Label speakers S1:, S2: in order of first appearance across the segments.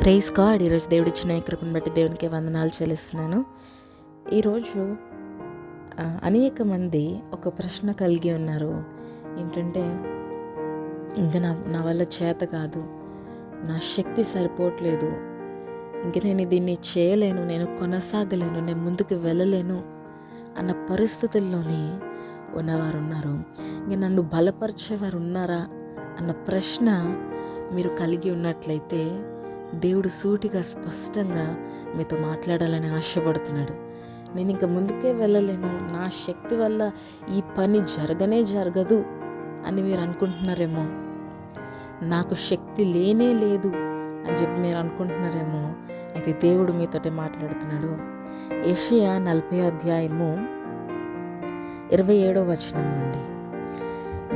S1: Praise God ఈరోజు దేవుడు ఇచ్చిన కృపను బట్టి దేవునికి వందనాలు చెల్లిస్తున్నాను. ఈరోజు అనేక మంది ఒక ప్రశ్న కలిగి ఉన్నారు. ఏంటంటే ఇంకా నా నా వల్ల చేత కాదు. నా శక్తి సరిపోవట్లేదు. ఇంక నేను దీన్ని చేయలేను. నేను కొనసాగలేను. నేను ముందుకు వెళ్ళలేను. అన్న పరిస్థితుల్లోనే ఉన్నవారు ఉన్నారు. ఇంక నన్ను బలపరిచేవారు ఉన్నారా? అన్న ప్రశ్న మీరు కలిగి ఉన్నట్లయితే దేవుడు సూటిగా స్పష్టంగా మీతో మాట్లాడాలని ఆశపడుతున్నాడు. నేను ఇంక ముందుకే వెళ్ళలేను. నా శక్తి వల్ల ఈ పని జరగనే జరగదు అని మీరు అనుకుంటున్నారేమో. నాకు శక్తి లేనే లేదు అని చెప్పి మీరు అనుకుంటున్నారేమో. అయితే దేవుడు మీతోటే మాట్లాడుతున్నాడు. ఏషియా నలభై అధ్యాయము ఇరవై ఏడో వచనం నుండి.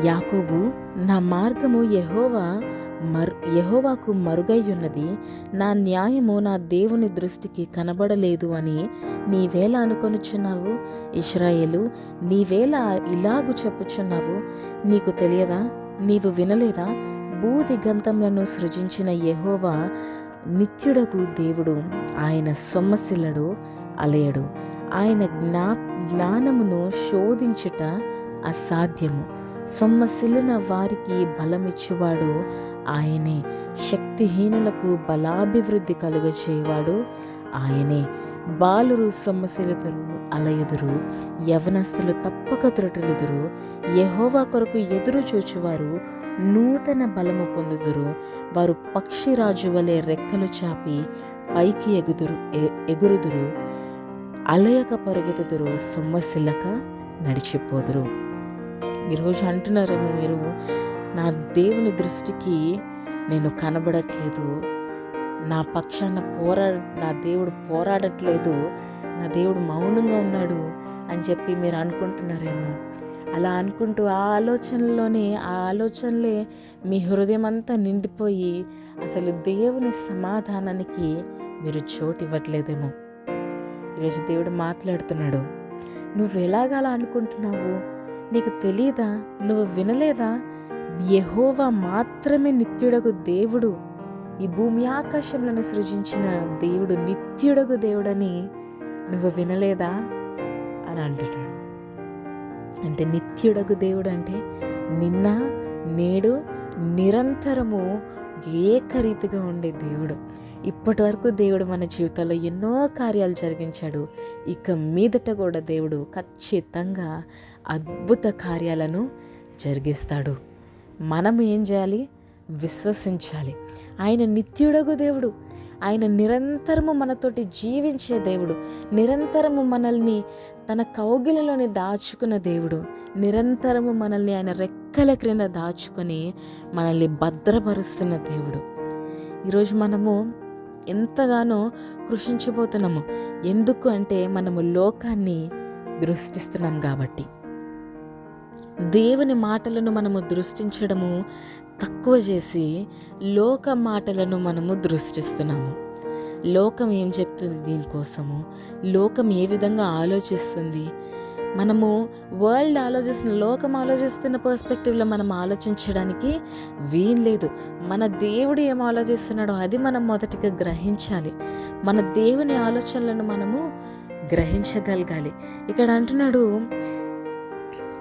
S1: యాకోబు నా మార్గము యహోవా మర్ యహోవాకు మరుగయ్యున్నది నా న్యాయము నా దేవుని దృష్టికి కనబడలేదు అని నీవేలా అనుకొనుచున్నావు? ఇస్రాయేలు నీవేలా ఇలాగు చెప్పుచున్నావు? నీకు తెలియదా? నీవు వినలేదా? భూ దిగంతములను సృజించిన యహోవా నిత్యుడకు దేవుడు ఆయన సొమ్మసిల్లడు అలయడు. ఆయన జ్ఞా జ్ఞానమును శోధించుట అసాధ్యము. సొమ్మసిల్లిన వారికి బలమిచ్చువాడు ఆయనే శక్తిహీనులకు బలాభివృద్ధి కలుగచేవాడు. ఆయనే బాలురు సొమ్మసిలుదురు అలయుదురు యవనస్తులు తప్పక త్రొటులుదురు. యహోవా కొరకు ఎదురు చూచువారు నూతన బలము పొందుదురు. వారు పక్షిరాజు వలె రెక్కలు చాపి పైకి ఎగుదురు ఎ- ఎగురుదురు. అలయక పరుగెతుదురు సొమ్మసిల్లక నడిచిపోదురు. ఈరోజు అంటున్నారేమో మీరు నా దేవుని దృష్టికి నేను కనబడట్లేదు. నా పక్షాన పోరా నా దేవుడు పోరాడట్లేదు. నా దేవుడు మౌనంగా ఉన్నాడు అని చెప్పి మీరు అనుకుంటున్నారేమో. అలా అనుకుంటూ ఆ ఆలోచనలోనే ఆ ఆలోచనలే మీ హృదయం అంతా నిండిపోయి అసలు దేవుని సమాధానానికి మీరు చోటు ఇవ్వట్లేదేమో ఈరోజు దేవుడు మాట్లాడుతున్నాడు. నువ్వు ఎలాగలా అనుకుంటున్నావు? నీకు తెలియదా నువ్వు వినలేదా? యహోవా మాత్రమే నిత్యుడగు దేవుడు. ఈ భూమి ఆకాశంలను సృజించిన దేవుడు నిత్యుడగు దేవుడని నువ్వు వినలేదా? అని అంటున్నాడు అంటే నిత్యుడగు దేవుడు అంటే నిన్న నేడు నిరంతరము ఏకరీతిగా ఉండే దేవుడు. ఇప్పటి వరకు దేవుడు మన జీవితంలో ఎన్నో కార్యాలు జరిగించాడు. ఇక మీదట కూడా దేవుడు ఖచ్చితంగా అద్భుత కార్యాలను జరిగిస్తాడు. మనం ఏం చేయాలి? విశ్వసించాలి. ఆయన నిత్యుడగు దేవుడు. ఆయన నిరంతరము మనతోటి జీవించే దేవుడు. నిరంతరము మనల్ని తన కౌగిలిలోని దాచుకున్న దేవుడు. నిరంతరము మనల్ని ఆయన రెక్కల క్రింద దాచుకొని మనల్ని భద్రపరుస్తున్న దేవుడు. ఈరోజు మనము ఎంతగానో కృషించిపోతున్నాము ఎందుకు అంటే మనము లోకాన్ని దృష్టిస్తున్నాం కాబట్టి. దేవుని మాటలను మనము దృష్టించడము తక్కువ చేసి లోక మాటలను మనము దృష్టిస్తున్నాము. లోకం ఏం చెప్తుంది దీనికోసము? లోకం ఏ విధంగా ఆలోచిస్తుంది? మనము వరల్డ్ ఆలోచిస్తున్న లోకం ఆలోచిస్తున్న పర్స్పెక్టివ్లో మనం ఆలోచించడానికి వీలు లేదు. మన దేవుడు ఏం ఆలోచిస్తున్నాడో అది మనం మొదటిగా గ్రహించాలి. మన దేవుని ఆలోచనలను మనము గ్రహించగలగాలి. ఇక్కడ అంటున్నాడు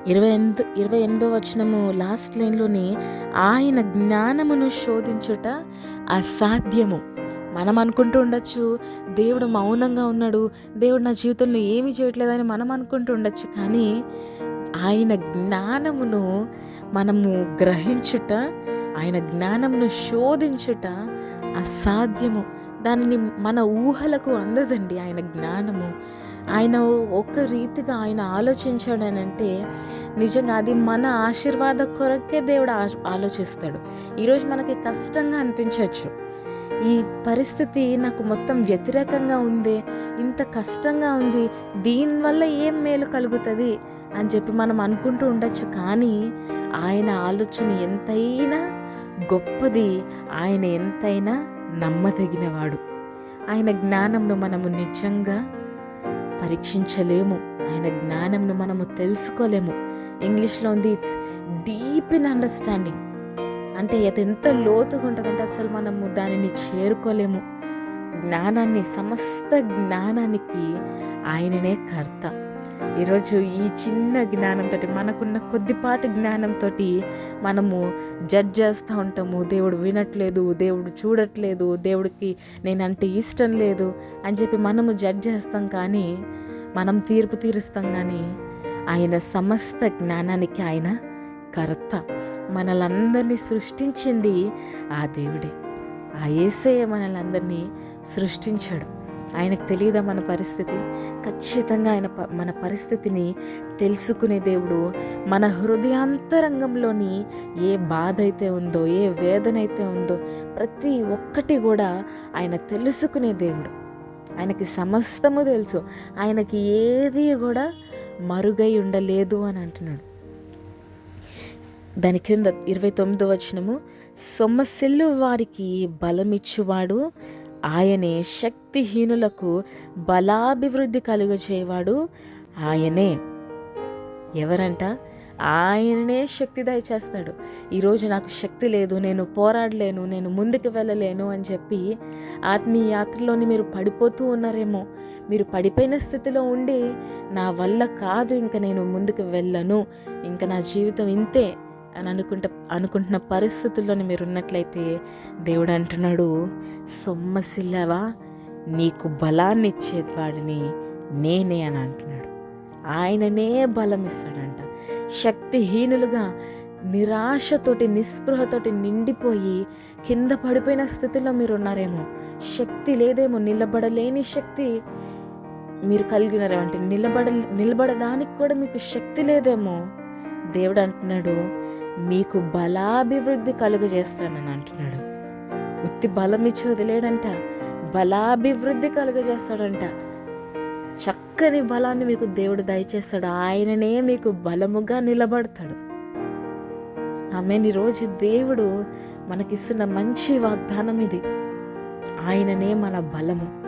S1: ఇరవై ఎనిమిది ఇరవై ఎనిమిదో వచనము లాస్ట్ లైన్లోని ఆయన జ్ఞానమును శోధించుట అసాధ్యము. మనం అనుకుంటూ ఉండొచ్చు దేవుడు మౌనంగా ఉన్నాడు దేవుడు నా జీవితంలో ఏమీ చేయట్లేదని మనం అనుకుంటూ ఉండొచ్చు కానీ ఆయన జ్ఞానమును మనము గ్రహించుట ఆయన జ్ఞానమును శోధించుట అసాధ్యము. దానిని మన ఊహలకు అందదండి ఆయన జ్ఞానము. ఆయన ఒక రీతిగా ఆయన ఆలోచించాడనంటే నిజంగా అది మన ఆశీర్వాద కొరకే దేవుడు ఆలోచిస్తాడు. ఈరోజు మనకి కష్టంగా అనిపించవచ్చు. ఈ పరిస్థితి నాకు మొత్తం వ్యతిరేకంగా ఉంది ఇంత కష్టంగా ఉంది దీనివల్ల ఏం మేలు కలుగుతుంది అని చెప్పి మనం అనుకుంటూ ఉండొచ్చు. కానీ ఆయన ఆలోచన ఎంతైనా గొప్పది ఆయన ఎంతైనా నమ్మదగినవాడు. ఆయన జ్ఞానంను మనము నిజంగా పరీక్షించలేము. ఆయన జ్ఞానంను మనము తెలుసుకోలేము. ఇంగ్లీష్లో ఉంది ఇట్స్ డీప్ ఇన్ అండర్స్టాండింగ్ అంటే అది ఎంత లోతుగా ఉంటుందంటే అసలు మనము దానిని చేరుకోలేము. జ్ఞానాన్ని సమస్త జ్ఞానానికి ఆయననే కర్త. ఈరోజు ఈ చిన్న జ్ఞానంతో మనకున్న కొద్దిపాటి జ్ఞానంతో మనము జడ్జ్ చేస్తూ ఉంటాము. దేవుడు వినట్లేదు దేవుడు చూడట్లేదు దేవుడికి నేనంటే ఇష్టం లేదు అని చెప్పి మనము జడ్జ్ చేస్తాం కానీ మనం తీర్పు తీరుస్తాం కానీ ఆయన సమస్త జ్ఞానానికి ఆయన కర్త. మనలందరినీ సృష్టించింది ఆ దేవుడే. ఆ ఏసయ్య మనలందరినీ సృష్టించాడు. ఆయనకు తెలియదా మన పరిస్థితి? ఖచ్చితంగా ఆయన ప- మన పరిస్థితిని తెలుసుకునే దేవుడు మన హృదయాంతరంగంలోని ఏ బాధ అయితే ఉందో ఏ వేదన అయితే ఉందో ప్రతి ఒక్కటి కూడా ఆయన తెలుసుకునే దేవుడు. ఆయనకి సమస్తము తెలుసు. ఆయనకి ఏది కూడా మరుగై ఉండలేదు అని అంటున్నాడు. దాని క్రింద ఇరవై తొమ్మిదో వచనము సొమ్మసిల్లు వారికి బలమిచ్చువాడు ఆయనే శక్తిహీనులకు బలాభివృద్ధి కలుగజేవాడు ఆయనే. ఎవరంట? ఆయననే శక్తి దయచేస్తాడు. ఈరోజు నాకు శక్తి లేదు నేను పోరాడలేను నేను ముందుకు వెళ్ళలేను అని చెప్పి ఆత్మీయ యాత్రలోని మీరు పడిపోతూ ఉన్నారేమో. మీరు పడిపోయిన స్థితిలో ఉండి నా వల్ల కాదు ఇంకా నేను ముందుకు వెళ్ళను. ఇంకా నా జీవితం ఇంతే. అని అనుకుంట అనుకుంటున్న పరిస్థితుల్లోని మీరు ఉన్నట్లయితే దేవుడు అంటున్నాడు సొమ్మసిల్లవా నీకు బలాన్ని ఇచ్చేది వాడిని నేనే అని అంటున్నాడు. ఆయననే బలం ఇస్తాడంట శక్తిహీనులుగా నిరాశతోటి నిస్పృహతోటి నిండిపోయి కింద పడిపోయిన స్థితిలో మీరు ఉన్నారేమో శక్తి లేదేమో నిలబడలేని శక్తి మీరు కలిగినారేమో అంటే నిలబడ నిలబడడానికి కూడా మీకు శక్తి లేదేమో. దేవుడు అంటున్నాడు మీకు బలాభివృద్ధి కలుగజేస్తానని అంటున్నాడు. ఉత్తి బలం ఇచ్చి వదిలేడంట బలాభివృద్ధి కలుగజేస్తాడంట. చక్కని బలాన్ని మీకు దేవుడు దయచేస్తాడు. ఆయననే మీకు బలముగా నిలబడతాడు. ఆమె రోజు దేవుడు మనకిస్తున్న మంచి వాగ్దానం ఇది. ఆయననే మన బలము.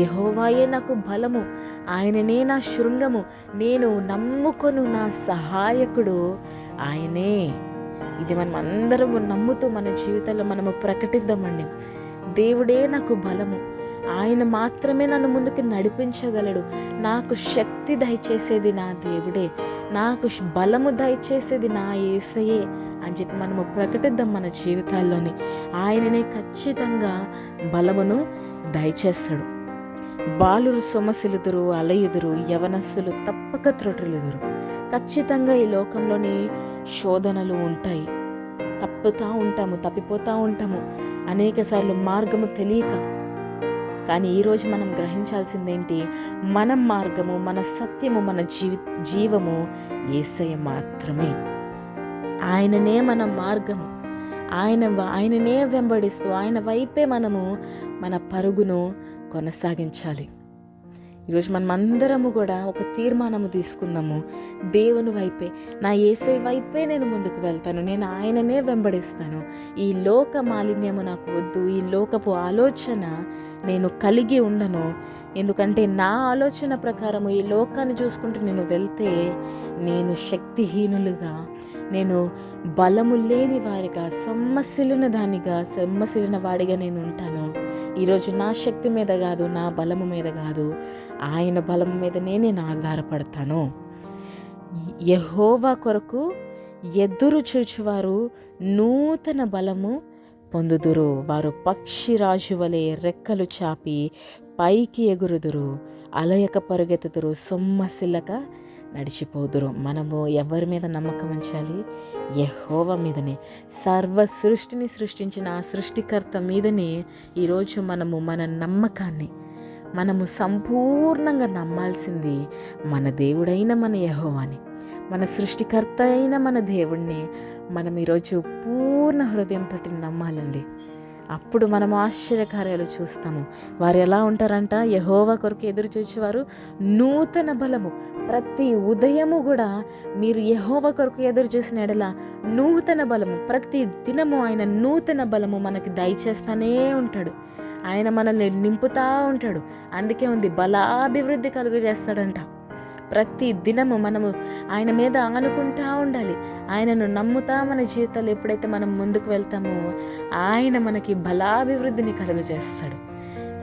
S1: యహోవాయే నాకు బలము. ఆయననే నా శృంగము. నేను నమ్ముకొను నా సహాయకుడు ఆయనే. ఇది మనం అందరము నమ్ముతూ మన జీవితంలో మనము ప్రకటిద్దామండి. దేవుడే నాకు బలము. ఆయన మాత్రమే నన్ను ముందుకు నడిపించగలడు. నాకు శక్తి దయచేసేది నా దేవుడే. నాకు బలము దయచేసేది నా ఏసయే అని చెప్పి మనము ప్రకటిద్దాం మన జీవితాల్లోని. ఆయననే ఖచ్చితంగా బలమును దయచేస్తాడు. బాలురు సొమసిలుదురు అలయుదురు యవనస్సులు తప్పక త్రొటులుదురు ఖచ్చితంగా ఈ లోకంలోని శోధనలు ఉంటాయి. తప్పుతూ ఉంటాము తప్పిపోతూ ఉంటాము. అనేకసార్లు మార్గము తెలియక. కానీ ఈరోజు మనం గ్రహించాల్సిందేంటి? మన మార్గము మన సత్యము మన జీవి జీవము ఏసయ మాత్రమే. ఆయననే మన మార్గము. ఆయన ఆయననే వెంబడిస్తూ ఆయన వైపే మనము మన పరుగును కొనసాగించాలి. ఈరోజు మనం అందరము కూడా ఒక తీర్మానము తీసుకుందాము. దేవుని వైపే నా ఏసై వైపే నేను ముందుకు వెళ్తాను. నేను ఆయననే వెంబడిస్తాను. ఈ లోక మాలిన్యము నాకు వద్దు. ఈ లోకపు ఆలోచన నేను కలిగి ఉండను. ఎందుకంటే నా ఆలోచన ప్రకారము ఈ లోకాన్ని చూసుకుంటూ నేను వెళ్తే నేను శక్తిహీనులుగా నేను బలము లేని వారిగా సొమ్మసిలిన దానిగా సొమ్మసిలిన వాడిగా నేను ఉంటాను. ఈరోజు నా శక్తి మీద కాదు నా బలము మీద కాదు ఆయన బలం మీదనే నేను ఆధారపడతాను. యహోవా కొరకు ఎదురు చూచువారు నూతన బలము పొందుదురు. వారు పక్షిరాజు వలె రెక్కలు చాపి పైకి ఎగురుదురు. అలయక పరుగెత్తుదురు. సొమ్మసిల్లక నడిచిపోదురు. మనము ఎవరి మీద నమ్మకం ఉంచాలి? యహోవ మీదనే. సర్వ సృష్టిని సృష్టించిన ఆ సృష్టికర్త మీదనే ఈరోజు మనము మన నమ్మకాన్ని మనము సంపూర్ణంగా నమ్మాల్సింది మన దేవుడైన మన యహోవాని. మన సృష్టికర్త అయిన మన దేవుణ్ణి మనం ఈరోజు పూర్ణ హృదయంతో నమ్మాలండి. అప్పుడు మనం ఆశ్చర్యకార్యాలు చూస్తాము. వారు ఎలా ఉంటారంట? యహోవా కొరకు ఎదురు చూచేవారు నూతన బలము. ప్రతి ఉదయము కూడా మీరు యహోవ కొరకు ఎదురు చూసిన ఎడల నూతన బలము. ప్రతి దినము ఆయన నూతన బలము మనకి దయచేస్తానే ఉంటాడు. ఆయన మనల్ని నింపుతా ఉంటాడు. అందుకే ఉంది బలాభివృద్ధి కలుగజేస్తాడంట. ప్రతి దినము మనము ఆయన మీద ఆనుకుంటా ఉండాలి. ఆయనను నమ్ముతా మన జీవితాలు ఎప్పుడైతే మనం ముందుకు వెళ్తామో ఆయన మనకి బలాభివృద్ధిని కలుగజేస్తాడు.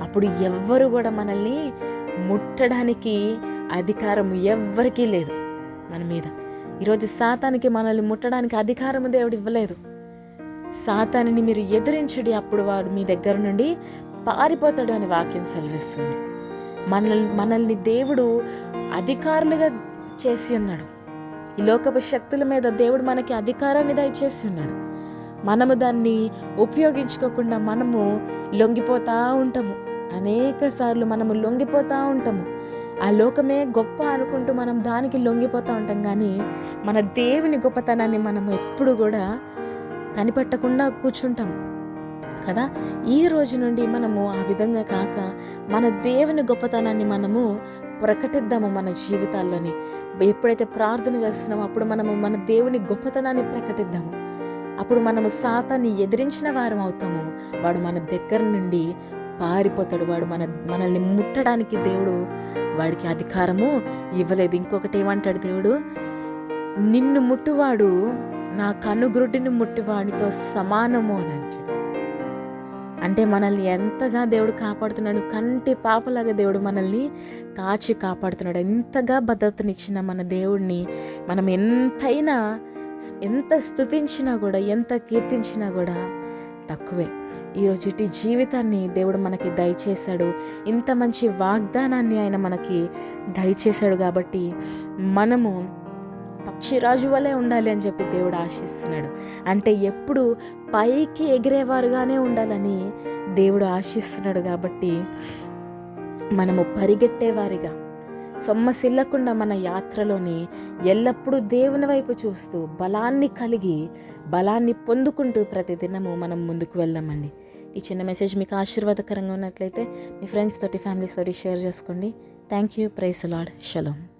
S1: అప్పుడు ఎవ్వరు కూడా మనల్ని ముట్టడానికి అధికారం ఎవ్వరికీ లేదు మన మీద. ఈరోజు సాతానికి మనల్ని ముట్టడానికి అధికారము దేవుడు ఇవ్వలేదు. సాతానిని మీరు ఎదిరించుడి అప్పుడు వాడు మీ దగ్గర నుండి పారిపోతాడు అని వాక్యం సెలవిస్తుంది. మనల్ని మనల్ని దేవుడు అధికారులుగా చేసి ఉన్నాడు. ఈ లోకపు శక్తుల మీద దేవుడు మనకి అధికారాన్ని దయచేసి ఉన్నాడు. మనము దాన్ని ఉపయోగించుకోకుండా మనము లొంగిపోతూ ఉంటాము. అనేక సార్లు మనము లొంగిపోతూ ఉంటాము. ఆ లోకమే గొప్ప అనుకుంటూ మనం దానికి లొంగిపోతూ ఉంటాం కానీ మన దేవుని గొప్పతనాన్ని మనం ఎప్పుడు కూడా కనిపెట్టకుండా కూర్చుంటాం కదా? ఈ రోజు నుండి మనము ఆ విధంగా కాక మన దేవుని గొప్పతనాన్ని మనము ప్రకటిద్దాము మన జీవితాల్లోని. ఎప్పుడైతే ప్రార్థన చేస్తున్నామో అప్పుడు మనము మన దేవుని గొప్పతనాన్ని ప్రకటిద్దాము. అప్పుడు మనము సాతాన్ని ఎదిరించిన వారం అవుతాము. వాడు మన దగ్గర నుండి పారిపోతాడు. వాడు మన మనల్ని ముట్టడానికి దేవుడు వాడికి అధికారము ఇవ్వలేదు. ఇంకొకటి ఏమంటాడు దేవుడు? నిన్ను ముట్టువాడు నా కనుగ్రుడ్డిని ముట్టివాడితో సమానము అని అంటాడు. అంటే మనల్ని ఎంతగా దేవుడు కాపాడుతున్నాడు కంటి పాపలాగా దేవుడు మనల్ని కాచి కాపాడుతున్నాడు. ఎంతగా భద్రతనిచ్చిన మన దేవుడిని మనం ఎంతైనా ఎంత స్తుతించినా కూడా ఎంత కీర్తించినా కూడా తక్కువే. ఈరోజు ఇటు జీవితాన్ని దేవుడు మనకి దయచేశాడు. ఇంత మంచి వాగ్దానాన్ని ఆయన మనకి దయచేశాడు కాబట్టి మనము పక్షిరాజు వలె ఉండాలి అని చెప్పి దేవుడు ఆశిస్తున్నాడు. అంటే ఎప్పుడు పైకి ఎగిరేవారుగానే ఉండాలని దేవుడు ఆశిస్తున్నాడు కాబట్టి మనము పరిగెట్టేవారిగా సొమ్మసిల్లకుండా మన యాత్రలోని ఎల్లప్పుడూ దేవుని వైపు చూస్తూ బలాన్ని కలిగి బలాన్ని పొందుకుంటూ ప్రతిదినము మనం ముందుకు వెళ్దామండి. ఈ చిన్న మెసేజ్ మీకు ఆశీర్వాదకరంగా ఉన్నట్లయితే మీ ఫ్రెండ్స్ తోటి ఫ్యామిలీస్ తోటి షేర్ చేసుకోండి. Thank you. Price Lord shalom.